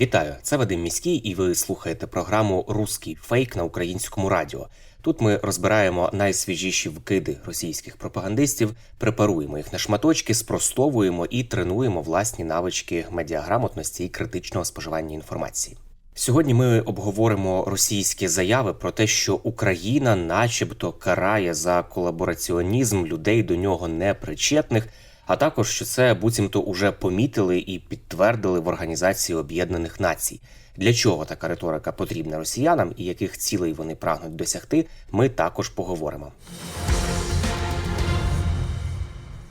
Вітаю, це Вадим Міський, і ви слухаєте програму Руський фейк на українському радіо. Тут ми розбираємо найсвіжіші вкиди російських пропагандистів, препаруємо їх на шматочки, спростовуємо і тренуємо власні навички медіаграмотності і критичного споживання інформації. Сьогодні ми обговоримо російські заяви про те, що Україна, начебто, карає за колабораціонізм людей до нього непричетних, а також що це буцімто уже помітили і підтвердили в Організації Об'єднаних Націй. Для чого така риторика потрібна росіянам і яких цілей вони прагнуть досягти, ми також поговоримо.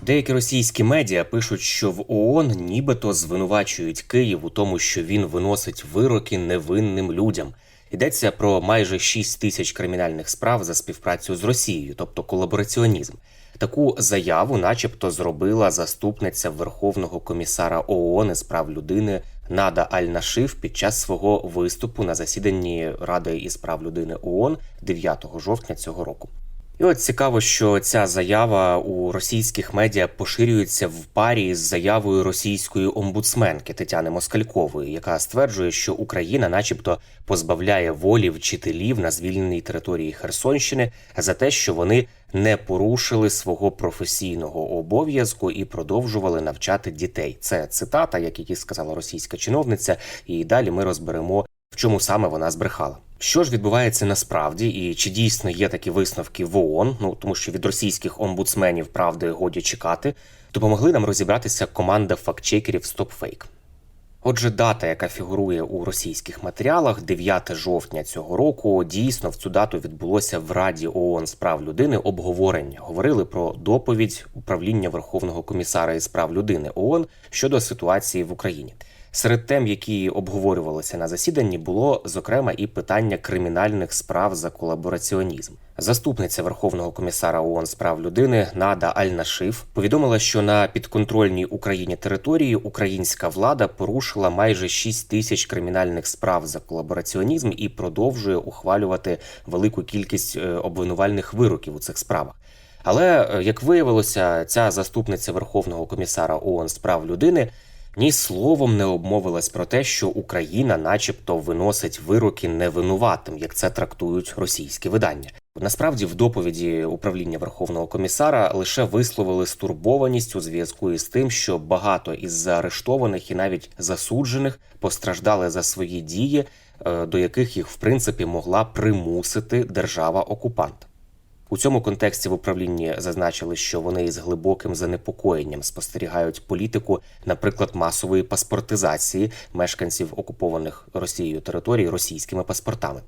Деякі російські медіа пишуть, що в ООН нібито звинувачують Київ у тому, що він виносить вироки невинним людям. Йдеться про майже 6 тисяч кримінальних справ за співпрацю з Росією, тобто колабораціонізм. Таку заяву, начебто, зробила заступниця Верховного комісара ООН із прав людини Нада Аль-Нашиф під час свого виступу на засіданні Ради із прав людини ООН 9 жовтня цього року. І от цікаво, що ця заява у російських медіа поширюється в парі з заявою російської омбудсменки Тетяни Москалькової, яка стверджує, що Україна, начебто, позбавляє волі вчителів на звільненій території Херсонщини за те, що вони не порушили свого професійного обов'язку і продовжували навчати дітей. Це цитата, як її сказала російська чиновниця, і далі ми розберемо в чому саме вона збрехала. Що ж відбувається насправді, і чи дійсно є такі висновки в ООН, ну тому що від російських омбудсменів правди годі чекати, допомогли нам розібратися команда фактчекерів StopFake. Отже, дата, яка фігурує у російських матеріалах, 9 жовтня цього року, дійсно в цю дату відбулося в Раді ООН з прав людини обговорення. Говорили про доповідь управління Верховного комісара із прав людини ООН щодо ситуації в Україні. Серед тем, які обговорювалися на засіданні, було зокрема і питання кримінальних справ за колабораціонізм. Заступниця Верховного комісара ООН з прав людини Нада Аль-Нашиф повідомила, що на підконтрольній Україні території українська влада порушила майже 6 тисяч кримінальних справ за колабораціонізм і продовжує ухвалювати велику кількість е, обвинувальних вироків у цих справах. Але е, як виявилося, ця заступниця Верховного комісара ООН з прав людини ні словом не обмовилась про те, що Україна, начебто, виносить вироки невинуватим, як це трактують російські видання. Насправді, в доповіді управління Верховного комісара лише висловили стурбованість у зв'язку із тим, що багато із заарештованих і навіть засуджених постраждали за свої дії, е, до яких їх в принципі могла примусити держава-окупант. У цьому контексті в управлінні зазначили, що вони із глибоким занепокоєнням спостерігають політику, наприклад, масової паспортизації мешканців окупованих Росією територій російськими паспортами.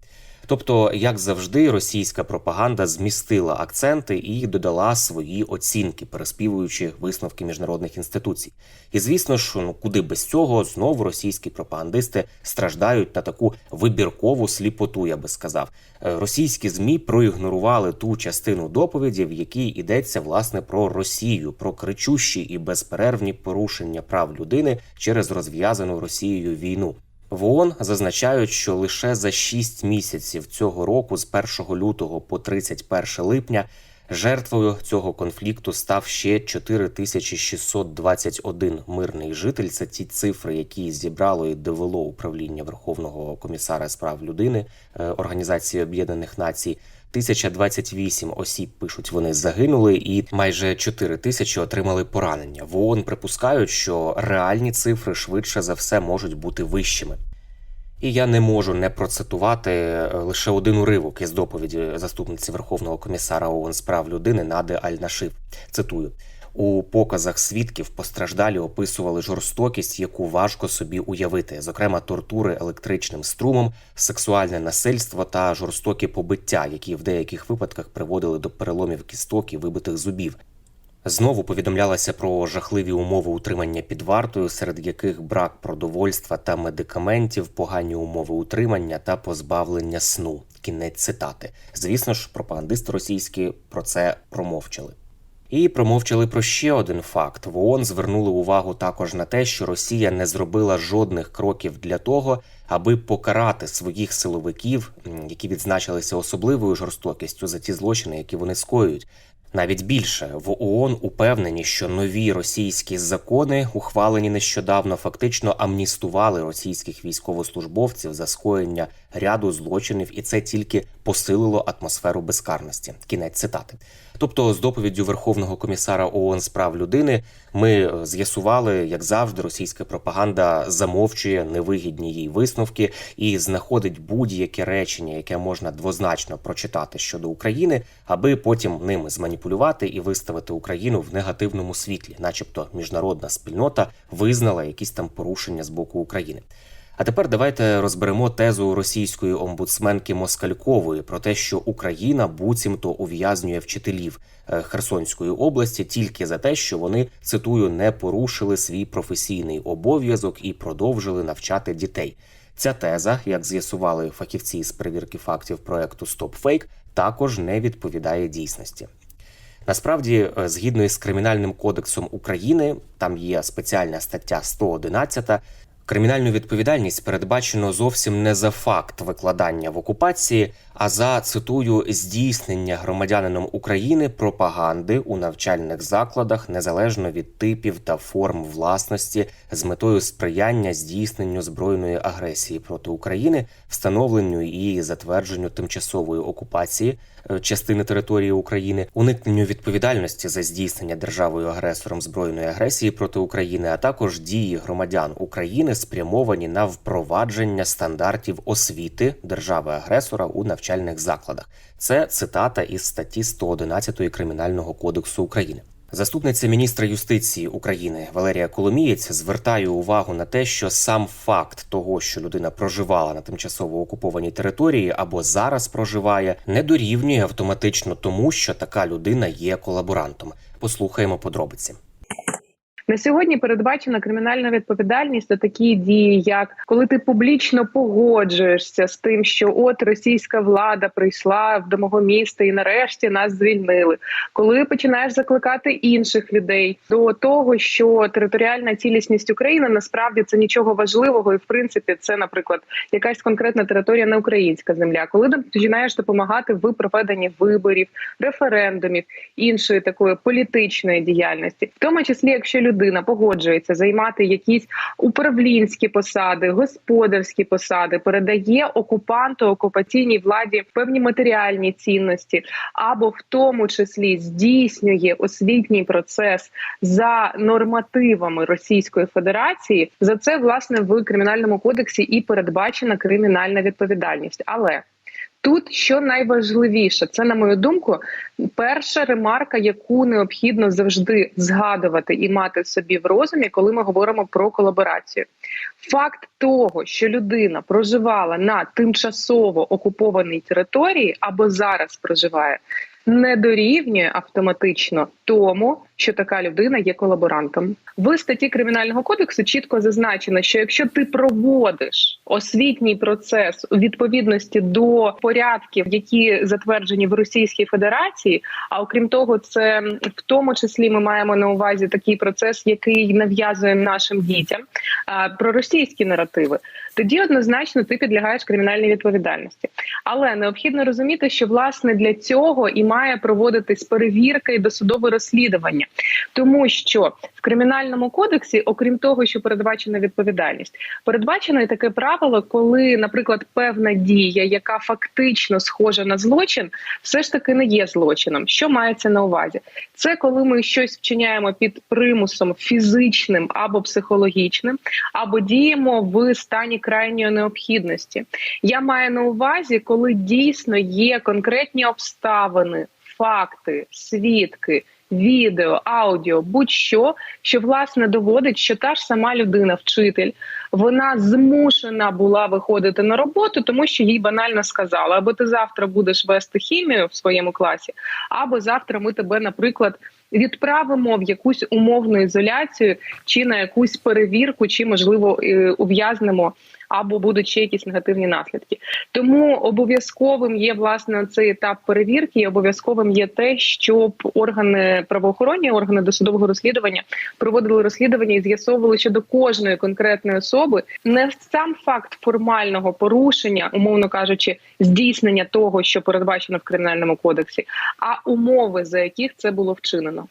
Тобто, як завжди, російська пропаганда змістила акценти і додала свої оцінки, переспівуючи висновки міжнародних інституцій. І звісно ж, ну куди без цього знову російські пропагандисти страждають на таку вибіркову сліпоту, я би сказав. Е, Російські змі проігнорували ту частину доповіді, в якій йдеться власне про Росію, про кричущі і безперервні порушення прав людини через розв'язану Росією війну. В ООН зазначають, що лише за 6 місяців цього року, з 1 лютого по 31 липня, жертвою цього конфлікту став ще 4621 мирний житель. Це ті цифри, які зібрало і довело управління Верховного комісара з прав людини е, Організації Об'єднаних Націй. 1028 осіб пишуть, вони загинули, і майже 4 тисячі отримали поранення. В ООН припускають, що реальні цифри швидше за все можуть бути вищими. І я не можу не процитувати е, лише один уривок із доповіді заступниці Верховного комісара ООН з прав людини Нади Аль-Нашиф. Цитую. У показах свідків постраждалі описували жорстокість, яку важко собі уявити, зокрема тортури електричним струмом, сексуальне насильство та жорстокі побиття, які в деяких випадках приводили до переломів кісток і вибитих зубів. Знову повідомлялося про жахливі умови утримання під вартою, серед яких брак продовольства та медикаментів, погані умови утримання та позбавлення сну. Кінець цитати. Звісно ж, пропагандисти російські про це промовчали. І промовчали про ще один факт: в ООН звернули увагу також на те, що Росія не зробила жодних кроків для того, аби покарати своїх силовиків, які відзначилися особливою жорстокістю за ті злочини, які вони скоюють. Навіть більше в ООН упевнені, що нові російські закони, ухвалені нещодавно, фактично амністували російських військовослужбовців за скоєння ряду злочинів, і це тільки посилило атмосферу безкарності. Кінець цитати. Тобто, з доповіддю Верховного комісара ООН з прав людини ми е, з'ясували, як завжди, російська пропаганда замовчує невигідні їй висновки і знаходить будь-яке речення, яке можна двозначно прочитати щодо України, аби потім ними зманіпулювати і виставити Україну в негативному світлі, начебто міжнародна спільнота визнала якісь там порушення з боку України. А тепер давайте розберемо тезу російської омбудсменки Москалькової про те, що Україна буцімто ув'язнює вчителів е, Херсонської області тільки за те, що вони цитую не порушили свій професійний обов'язок і продовжили навчати дітей. Ця теза, як з'ясували фахівці з перевірки фактів проекту StopFake, також не відповідає дійсності. Насправді, е, згідно із кримінальним кодексом України, там є спеціальна стаття 111, Кримінальну відповідальність передбачено зовсім не за факт викладання в окупації, а за цитую здійснення громадянином України пропаганди у навчальних закладах незалежно від типів та форм власності з метою сприяння здійсненню збройної агресії проти України, встановленню і затвердженню тимчасової окупації е, частини території України, уникненню відповідальності за здійснення державою агресором збройної агресії проти України, а також дії громадян України спрямовані на впровадження стандартів освіти держави агресора у навчальних закладах. Це цитата із статті 111 Кримінального кодексу України. Заступниця міністра юстиції України Валерія Коломієць звертає увагу на те, що сам факт того, що людина проживала на тимчасово окупованій території або зараз проживає, не дорівнює автоматично тому, що така людина є колаборантом. Послухаємо подробиці. На сьогодні передбачена кримінальна відповідальність за такі дії, як коли ти публічно погоджуєшся з тим, що от російська влада прийшла до мого міста і нарешті нас звільнили. Коли починаєш закликати інших людей до того, що територіальна цілісність України насправді це нічого важливого, і в принципі це, наприклад, якась конкретна територія, не українська земля. Коли починаєш допомагати в проведенні виборів, референдумів, іншої такої політичної діяльності, в тому числі, якщо люди людина погоджується займати якісь управлінські посади, господарські посади, передає окупанту окупаційній владі певні матеріальні цінності, або в тому числі здійснює освітній процес за нормативами Російської Федерації. За це власне в кримінальному кодексі і передбачена кримінальна відповідальність, але Тут що найважливіше, це на мою думку, перша ремарка, яку необхідно завжди згадувати і мати собі в розумі, коли ми говоримо про колаборацію. Факт того, що людина проживала на тимчасово окупованій території або зараз проживає, не дорівнює автоматично тому, що така людина є колаборантом. В статті кримінального кодексу чітко зазначено, що якщо ти проводиш освітній процес у відповідності до порядків, які затверджені в Російській Федерації, а окрім того, це в тому числі ми маємо на увазі такий процес, який нав'язує нашим дітям про російські наративи, тоді однозначно ти підлягаєш кримінальній відповідальності. Але необхідно розуміти, що власне для цього і має проводитись перевірка і досудове розслідування, тому що в кримінальному кодексі, окрім того, що передбачена відповідальність, передбачено і таке правило, коли, наприклад, певна дія, яка фактично схожа на злочин, все ж таки не є злочином. Що мається на увазі? Це коли ми щось вчиняємо під примусом фізичним або психологічним, або діємо в стані крайньої необхідності. Я маю на увазі, коли дійсно є конкретні обставини, факти, свідки. Відео, аудіо, будь-що, що власне доводить, що та ж сама людина, вчитель, вона змушена була виходити на роботу, тому що їй банально сказали: або ти завтра будеш вести хімію в своєму класі, або завтра ми тебе, наприклад, відправимо в якусь умовну ізоляцію, чи на якусь перевірку, чи можливо е, ув'язнемо. Або будуть ще якісь негативні наслідки, тому обов'язковим є власне цей етап перевірки. і Обов'язковим є те, щоб органи правоохоронні, органи досудового розслідування проводили розслідування і з'ясовували щодо кожної конкретної особи не сам факт формального порушення, умовно кажучи, здійснення того, що передбачено в кримінальному кодексі, а умови, за яких це було вчинено.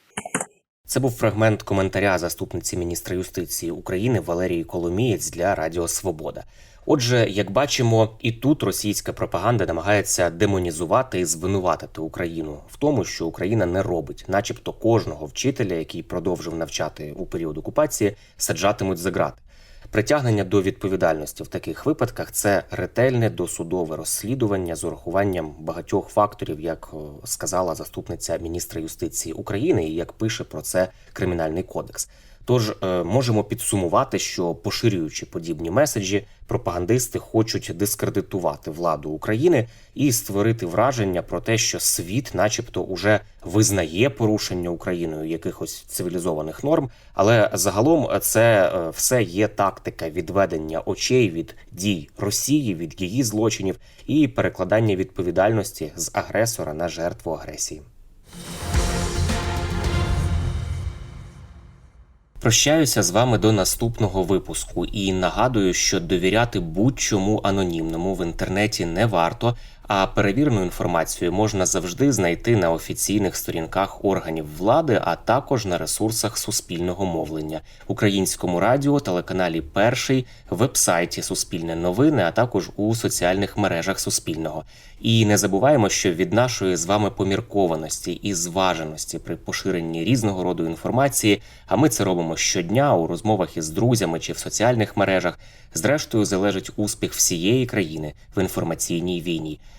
Це був фрагмент коментаря заступниці міністра юстиції України Валерії Коломієць для Радіо Свобода. Отже, як бачимо, і тут російська пропаганда намагається демонізувати і звинуватити Україну в тому, що Україна не робить, начебто, кожного вчителя, який продовжив навчати у період окупації, саджатимуть за ґрати. Притягнення до відповідальності в таких випадках це ретельне досудове розслідування з урахуванням багатьох факторів, як сказала заступниця міністра юстиції України, і як пише про це кримінальний кодекс. Тож е, можемо підсумувати, що поширюючи подібні меседжі, пропагандисти хочуть дискредитувати владу України і створити враження про те, що світ, начебто, уже визнає порушення Україною якихось цивілізованих норм, але загалом це е, все є тактика відведення очей від дій Росії, від її злочинів і перекладання відповідальності з агресора на жертву агресії. Прощаюся з вами до наступного випуску. І нагадую, що довіряти будь-чому анонімному в інтернеті не варто, а перевірену інформацію можна завжди знайти на офіційних сторінках органів влади, а також на ресурсах суспільного мовлення, українському радіо, телеканалі Перший, вебсайті Суспільне новини, а також у соціальних мережах Суспільного. І не забуваємо, що від нашої з вами поміркованості і зваженості при поширенні різного роду інформації, а ми це робимо щодня у розмовах із друзями чи в соціальних мережах. Зрештою, залежить успіх всієї країни в інформаційній війні.